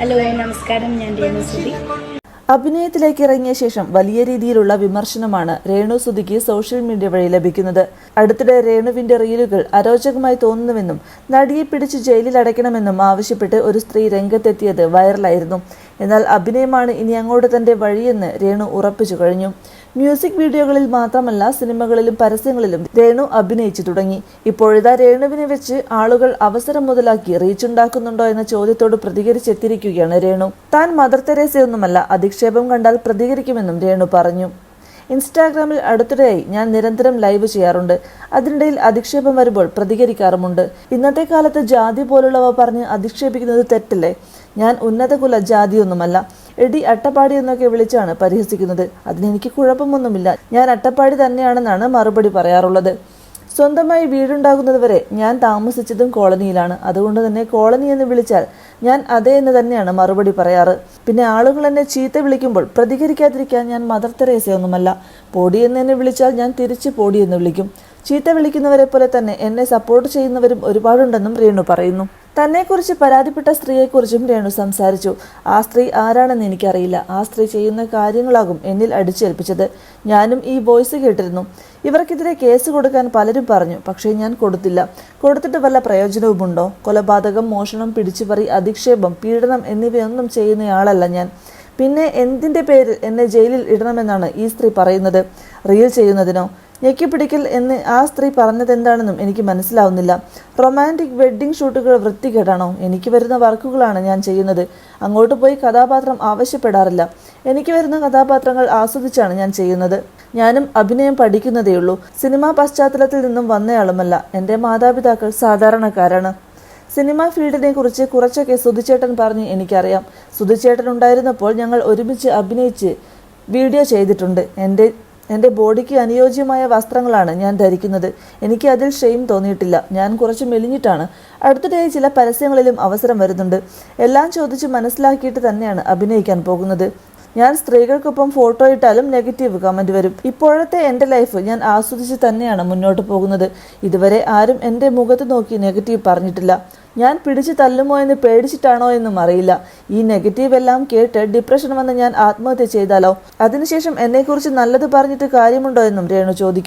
Hello നമസ്കാരം. ഞാൻ രേണുസുതി അഭിനയത്തിലേക്ക് ഇറങ്ങിയ ശേഷം വലിയ രീതിയിലുള്ള വിമർശനമാണ് രേണു സുധിക്ക് സോഷ്യൽ മീഡിയ വഴി ലഭിക്കുന്നത്. അടുത്തിടെ രേണുവിന്റെ റീലുകൾ അരോചകമായി തോന്നുന്നുവെന്നും നടിയെ പിടിച്ച് ജയിലിൽ അടയ്ക്കണമെന്നും ആവശ്യപ്പെട്ട് ഒരു സ്ത്രീ രംഗത്തെത്തിയത് വൈറലായിരുന്നു. എന്നാൽ അഭിനയമാണ് ഇനി അങ്ങോട്ട് തന്റെ വഴിയെന്ന് രേണു ഉറപ്പിച്ചു കഴിഞ്ഞു. മ്യൂസിക് വീഡിയോകളിൽ മാത്രമല്ല സിനിമകളിലും പരസ്യങ്ങളിലും രേണു അഭിനയിച്ചു തുടങ്ങി. ഇപ്പോഴിതാ രേണുവിനെ വെച്ച് ആളുകൾ അവസരം മുതലാക്കി റീച്ച് ഉണ്ടാക്കുന്നുണ്ടോ എന്ന ചോദ്യത്തോട് പ്രതികരിച്ചെത്തിയിരിക്കുകയാണ് രേണു. താൻ മദർ തെരേസയൊന്നുമല്ല അധിക്ഷേപം കണ്ടാൽ പ്രതികരിക്കുമെന്നും രേണു പറഞ്ഞു. ഇൻസ്റ്റാഗ്രാമിൽ അടുത്തിടെയായി ഞാൻ നിരന്തരം ലൈവ് ചെയ്യാറുണ്ട്. അതിനിടയിൽ അധിക്ഷേപം വരുമ്പോൾ പ്രതികരിക്കാറുമുണ്ട്. ഇന്നത്തെ കാലത്ത് ജാതി പോലുള്ളവ പറഞ്ഞ് അധിക്ഷേപിക്കുന്നത് തെറ്റല്ലേ? ഞാൻ ഉന്നത കുല ജാതിയൊന്നുമല്ല. എടി അട്ടപ്പാടി എന്നൊക്കെ വിളിച്ചാണ് പരിഹസിക്കുന്നത്. അതിനെനിക്ക് കുഴപ്പമൊന്നുമില്ല. ഞാൻ അട്ടപ്പാടി തന്നെയാണെന്നാണ് മറുപടി പറയാറുള്ളത്. സ്വന്തമായി വീടുണ്ടാകുന്നതുവരെ ഞാൻ താമസിച്ചതും കോളനിയിലാണ്. അതുകൊണ്ട് തന്നെ കോളനി എന്ന് വിളിച്ചാൽ ഞാൻ അതേ എന്ന് തന്നെയാണ് മറുപടി പറയാറ്. പിന്നെ ആളുകൾ എന്നെ ചീത്ത വിളിക്കുമ്പോൾ പ്രതികരിക്കാതിരിക്കാൻ ഞാൻ മദർ തെരേസയൊന്നുമല്ല പൊടി എന്ന് എന്നെ വിളിച്ചാൽ ഞാൻ തിരിച്ച് പൊടി എന്ന് വിളിക്കും. ചീത്ത വിളിക്കുന്നവരെ പോലെ തന്നെ എന്നെ സപ്പോർട്ട് ചെയ്യുന്നവരും ഒരുപാടുണ്ടെന്നും രേണു പറയുന്നു. തന്നെക്കുറിച്ച് പരാതിപ്പെട്ട സ്ത്രീയെക്കുറിച്ചും രേണു സംസാരിച്ചു. ആ സ്ത്രീ ആരാണെന്ന് എനിക്കറിയില്ല. ആ സ്ത്രീ ചെയ്യുന്ന കാര്യങ്ങളാകും എന്നിൽ അടിച്ചേൽപ്പിച്ചത് ഞാനും ഈ വോയിസ് കേട്ടിരുന്നു. ഇവർക്കെതിരെ കേസ് കൊടുക്കാൻ പലരും പറഞ്ഞു പക്ഷേ ഞാൻ കൊടുത്തില്ല. കൊടുത്തിട്ട് വല്ല പ്രയോജനവുമുണ്ടോ? കൊലപാതകം മോഷണം പിടിച്ചുപറി അധിക്ഷേപം പീഡനം എന്നിവയൊന്നും ചെയ്യുന്നയാളല്ല ഞാൻ. പിന്നെ എന്തിന്റെ പേരിൽ എന്നെ ജയിലിൽ ഇടണമെന്നാണ് ഈ സ്ത്രീ പറയുന്നത്? റീൽ ചെയ്യുന്നതിനോ? ഞെക്കിപ്പിടിക്കൽ എന്ന് ആ സ്ത്രീ പറഞ്ഞതെന്താണെന്നും എനിക്ക് മനസ്സിലാവുന്നില്ല. റൊമാന്റിക് വെഡ്ഡിംഗ് ഷൂട്ടുകൾ വൃത്തികേടാണോ? എനിക്ക് വരുന്ന വർക്കുകളാണ് ഞാൻ ചെയ്യുന്നത്. അങ്ങോട്ട് പോയി കഥാപാത്രം ആവശ്യപ്പെടാറില്ല. എനിക്ക് വരുന്ന കഥാപാത്രങ്ങൾ ആസ്വദിച്ചാണ് ഞാൻ ചെയ്യുന്നത്. ഞാനും അഭിനയം പഠിക്കുന്നതേയുള്ളൂ. സിനിമാ പശ്ചാത്തലത്തിൽ നിന്നും വന്നയാളുമല്ല. എന്റെ മാതാപിതാക്കൾ സാധാരണക്കാരാണ്. സിനിമാ ഫീൽഡിനെ കുറിച്ച് കുറച്ചൊക്കെ സുധിച്ചേട്ടൻ പറഞ്ഞ് എനിക്കറിയാം. സുധിച്ചേട്ടൻ ഉണ്ടായിരുന്നപ്പോൾ ഞങ്ങൾ ഒരുമിച്ച് അഭിനയിച്ച് വീഡിയോ ചെയ്തിട്ടുണ്ട്. എന്റെ എന്റെ ബോഡിക്ക് അനുയോജ്യമായ വസ്ത്രങ്ങളാണ് ഞാൻ ധരിക്കുന്നത്. എനിക്ക് അതിൽ ഷെയിം തോന്നിയിട്ടില്ല. ഞാൻ കുറച്ച് മെലിഞ്ഞിട്ടാണ്. അടുത്തിടെ ചില പരസ്യങ്ങളിലും അവസരം വരുന്നുണ്ട്. എല്ലാം ചോദിച്ച് മനസ്സിലാക്കിയിട്ട് തന്നെയാണ് അഭിനയിക്കാൻ പോകുന്നത്. ഞാൻ സ്ത്രീകൾക്കൊപ്പം ഫോട്ടോ ഇട്ടാലും നെഗറ്റീവ് കമന്റ് വരും. ഇപ്പോഴത്തെ എന്റെ ലൈഫ് ഞാൻ ആസ്വദിച്ച് തന്നെയാണ് മുന്നോട്ട് പോകുന്നത്. ഇതുവരെ ആരും എന്റെ മുഖത്ത് നോക്കി നെഗറ്റീവ് പറഞ്ഞിട്ടില്ല. ഞാൻ പിടിച്ചു തല്ലുമോ എന്ന് പേടിച്ചിട്ടാണോ എന്നും അറിയില്ല. ഈ നെഗറ്റീവ് എല്ലാം കേട്ട് ഡിപ്രഷൻ വന്ന് ഞാൻ ആത്മഹത്യ ചെയ്താലോ? അതിനുശേഷം എന്നെക്കുറിച്ച് നല്ലത് പറഞ്ഞിട്ട് കാര്യമുണ്ടോ എന്നും രേണു ചോദിക്കും.